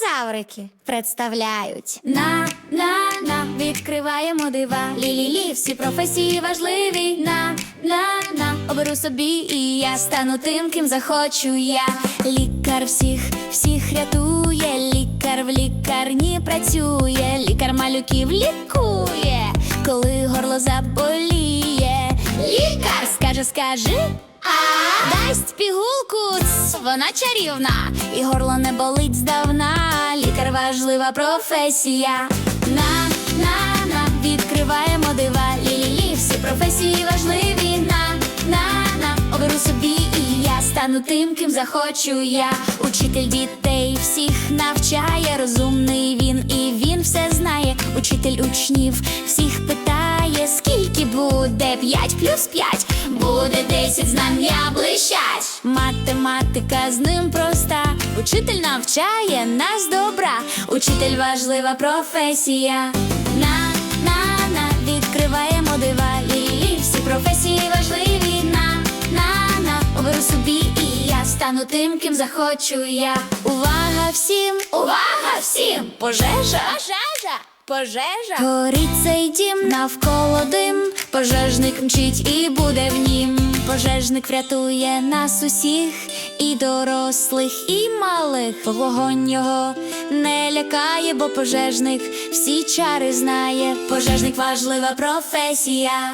Динозаврики представляють на на на відкриваємо дива. Лі-лі-лі, всі професії важливі. На на на оберу собі, і я стану тим, ким захочу я. Лікар всіх, всіх рятує. Лікар в лікарні працює. Лікар малюків лікує, коли горло заболіє. Лікар скаже, скажи. Дасть пігулку, вона чарівна, і горло не болить здавна. Лікар важлива професія. На, на, на, відкриваємо дива. Лі-лі-лі, всі професії важливі. На, на, на, оберу собі, і я стану тим, ким захочу я. Учитель дітей всіх навчає, розумний він, і він все знає. Учитель учнів всіх питає, скільки буде п'ять плюс п'ять, буде десять знання блищать. Математика з ним проста. Учитель навчає нас добра. Учитель важлива професія. На, на, на, відкриваємо дива. Лі-лі, всі професії важливі. На, на, на, оберу собі, і я стану тим, ким захочу я. Увага всім! Увага всім! Пожежа! Пожежа! Пожежа! Горить цей дім навколо дим. Пожежник мчить і буде в нім. Пожежник врятує нас усіх, і дорослих, і малих. Вогонь його не лякає, бо пожежник всі чари знає. Пожежник важлива професія.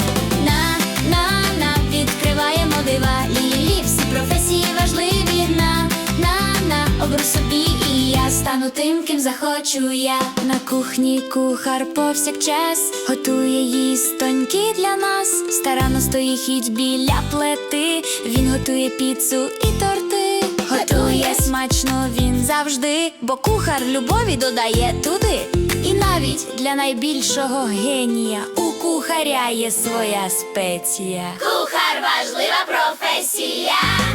Я стану тим, ким захочу я. На кухні кухар повсякчас готує їстоньки для нас. Старано стоїть біля плити. Він готує піцу і торти. Готує смачно він завжди, бо кухар любові додає туди. І навіть для найбільшого генія у кухаря є своя спеція. Кухар важлива професія.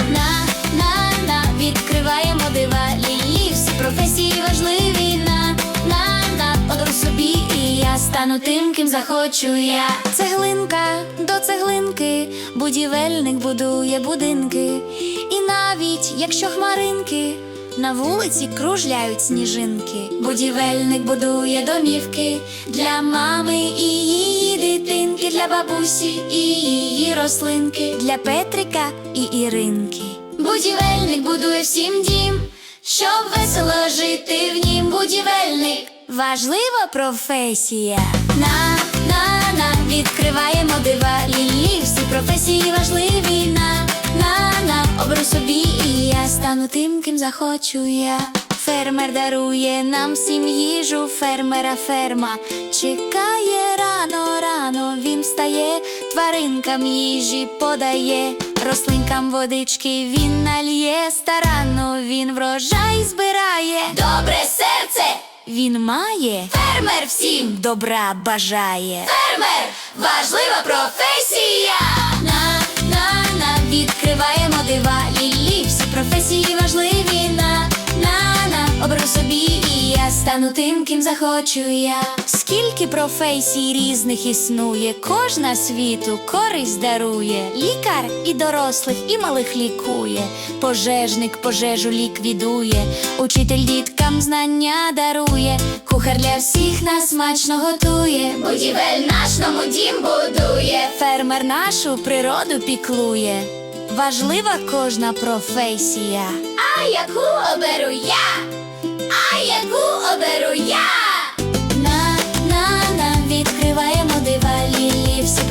Стану тим, ким захочу я. Цеглинка до цеглинки, будівельник будує будинки. І навіть якщо хмаринки. На вулиці кружляють сніжинки. Будівельник будує домівки для мами і її дитинки, для бабусі і її рослинки, для Петрика і Іринки. Будівельник будує всім дім, щоб весело жити в нім. Важлива професія. На, на, на, відкриваємо дива. Лі, всі професії важливі. На, на, на, оберу собі, і я стану тим, ким захочу я. Фермер дарує нам всім їжу, фермера ферма чекає рано, рано він встає, тваринкам їжі подає, рослинкам водички він нальє, старанно він врожай збирає. Добре серце він має, фермер всім добра бажає. Фермер важлива професія. На, на, на, відкриваємо дива. Стану тим, ким захочу я. Скільки професій різних існує, кожна світу користь дарує. Лікар і дорослих, і малих лікує. Пожежник пожежу ліквідує. Учитель діткам знання дарує. Кухар для всіх нас смачно готує. Будівель наш нову дім будує. Фермер нашу природу піклує. Важлива кожна професія. А яку оберу я?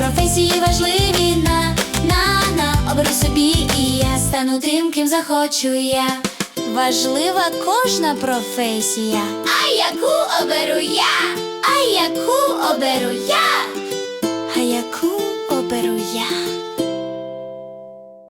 Професії важливі. На, на, на, оберу собі, і я стану тим, ким захочу я. Важлива кожна професія. А яку оберу